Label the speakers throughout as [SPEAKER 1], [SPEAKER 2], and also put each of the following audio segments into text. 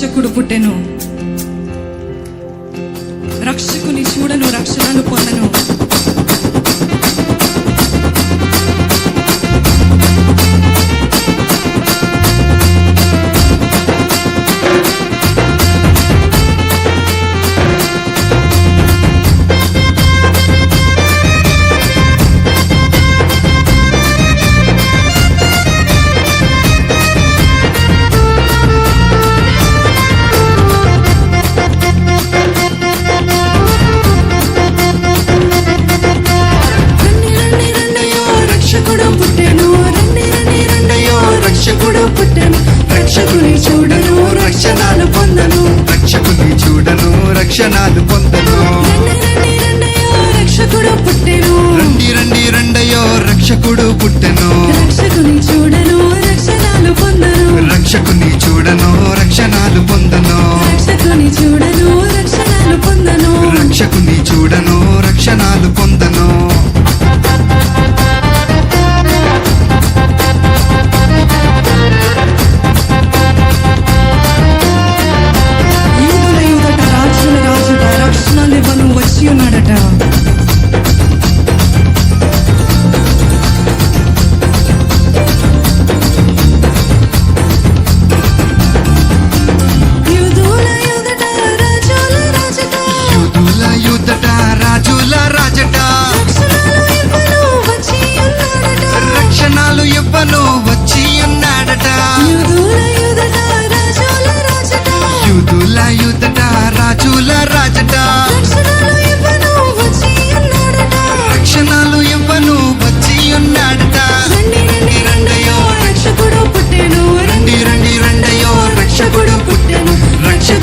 [SPEAKER 1] రక్షకుడు పుట్టెను. రక్షకుని చూడను రక్షణను పొందను.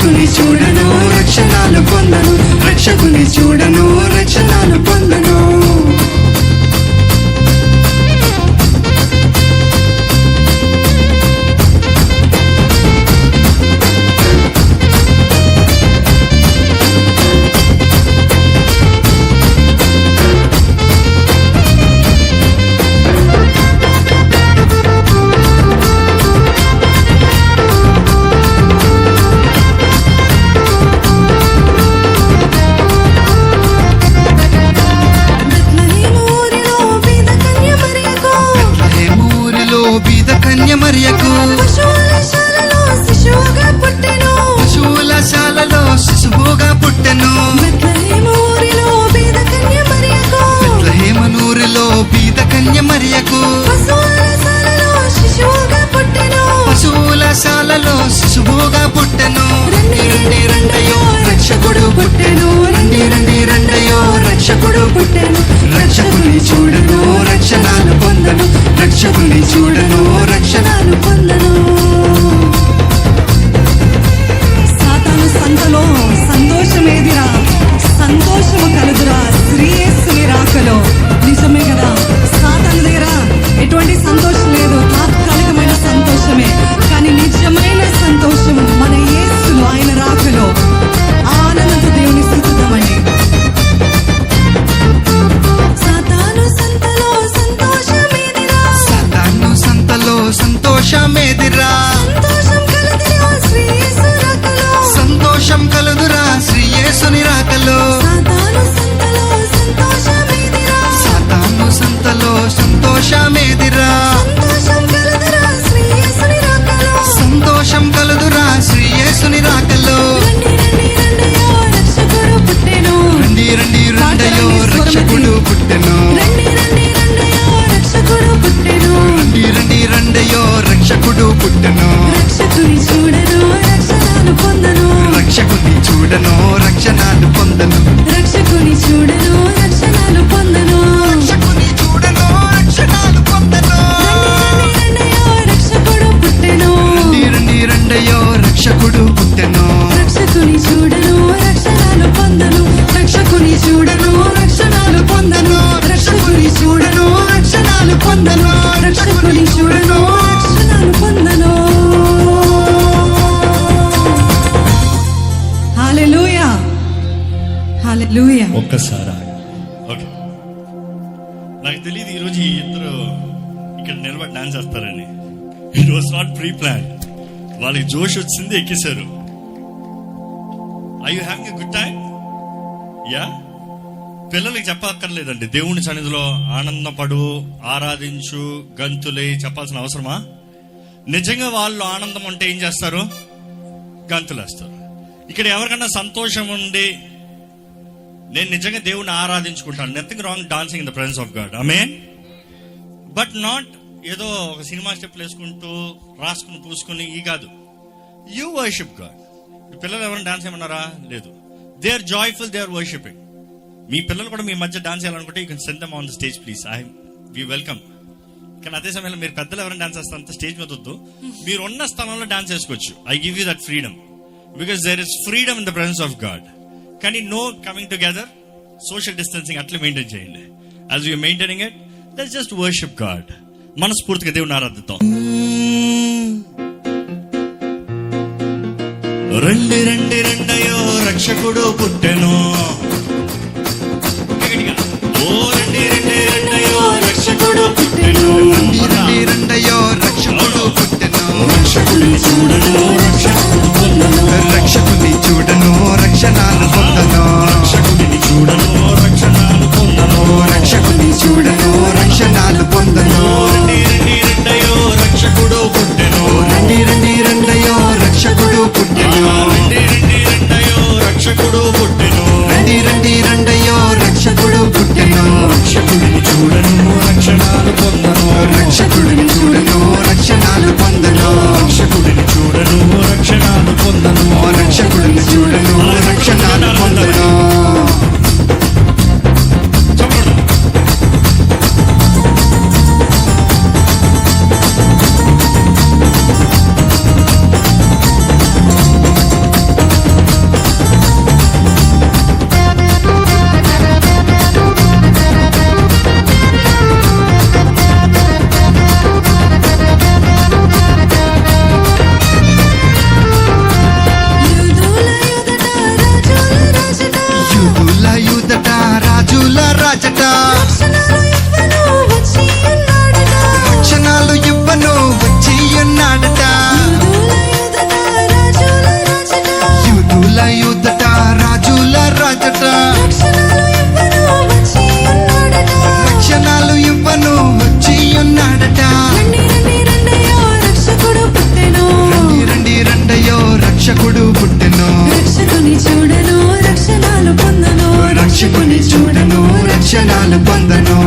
[SPEAKER 1] రక్షకుని చూడను రక్షణాలు పొందను
[SPEAKER 2] రక్షకుని చూడను రక్షణాలు పొందను. కన్యమరియకు
[SPEAKER 1] పశువుల శాలలో శిశువుగా పుట్టెను.
[SPEAKER 2] రెండు రెండు రెండయో రక్షకుడు పుట్టెను.
[SPEAKER 3] afternoon. ప్లాన్ చేస్తారని. It was not pre plan వాళ్ళకి జోష్ వచ్చింది ఎక్కేశారు. I you having a good time yeah పిల్లలకి చెప్పక్కర్లేదండి. దేవుని సన్నిధిలో ఆనందపడు ఆరాధించు గంతులే చెప్పాల్సిన అవసరమా? నిజంగా వాళ్ళు ఆనందం ఉంటే ఏం చేస్తారు? గంతులేస్తారు. ఇక్కడ ఎవరికన్నా సంతోషం ఉండి నేను నిజంగా దేవుని ఆరాధించుకుంటాను. Nothing wrong dancing in the presence of God I mean but not ఏదో ఒక సినిమా స్టెప్లు వేసుకుంటూ రాసుకుని పూసుకుని ఈ కాదు. యూ వర్షిప్ గాడ్ పిల్లలు ఎవరైనా డాన్స్ ఏమన్నారా? లేదు. They are joyful they are worshipping మీ పిల్లలు కూడా మీ మధ్య డాన్స్ చేయాలనుకుంటే you can send them on the stage please I we welcome కానీ అదే సమయంలో మీరు పెద్దలు ఎవరైనా డాన్స్ చేస్తారు అంత స్టేజ్ మీద వద్దు. మీరు ఉన్న స్థలంలో డాన్స్ చేసుకోవచ్చు. I give you that freedom because there is freedom in the presence of God కానీ no coming together social distancing అట్లా మెయింటైన్ చేయండి. As you maintaining it that's just worship God మనస్ఫూర్తిగా దేవుని ఆరాధిద్దాం. రండి రండి రెండయో రక్షకుడు పుట్టెను. ఓ రండి రండి రెండయో రక్షకుడు పుట్టెను.
[SPEAKER 2] రండి రండి రండయో రక్షకుడు పుట్టెను.
[SPEAKER 3] చూడను
[SPEAKER 2] రక్షకుని చూడను రక్షణాలు పొందను. రక్షకుని చూడను రక్షణాలు పొందను.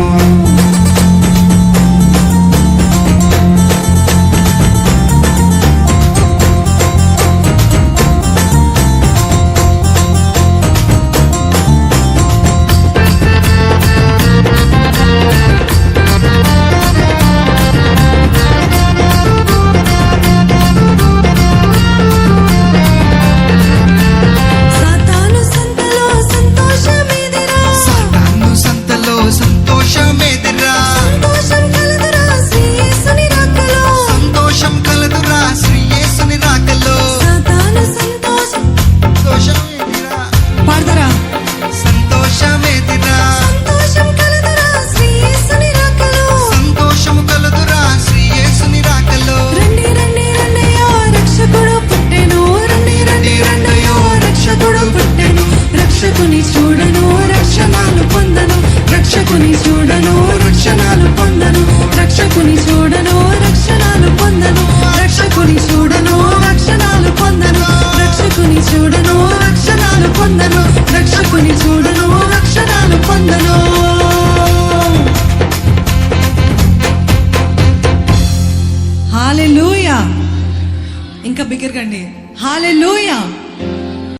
[SPEAKER 1] రక్షకుని చూడను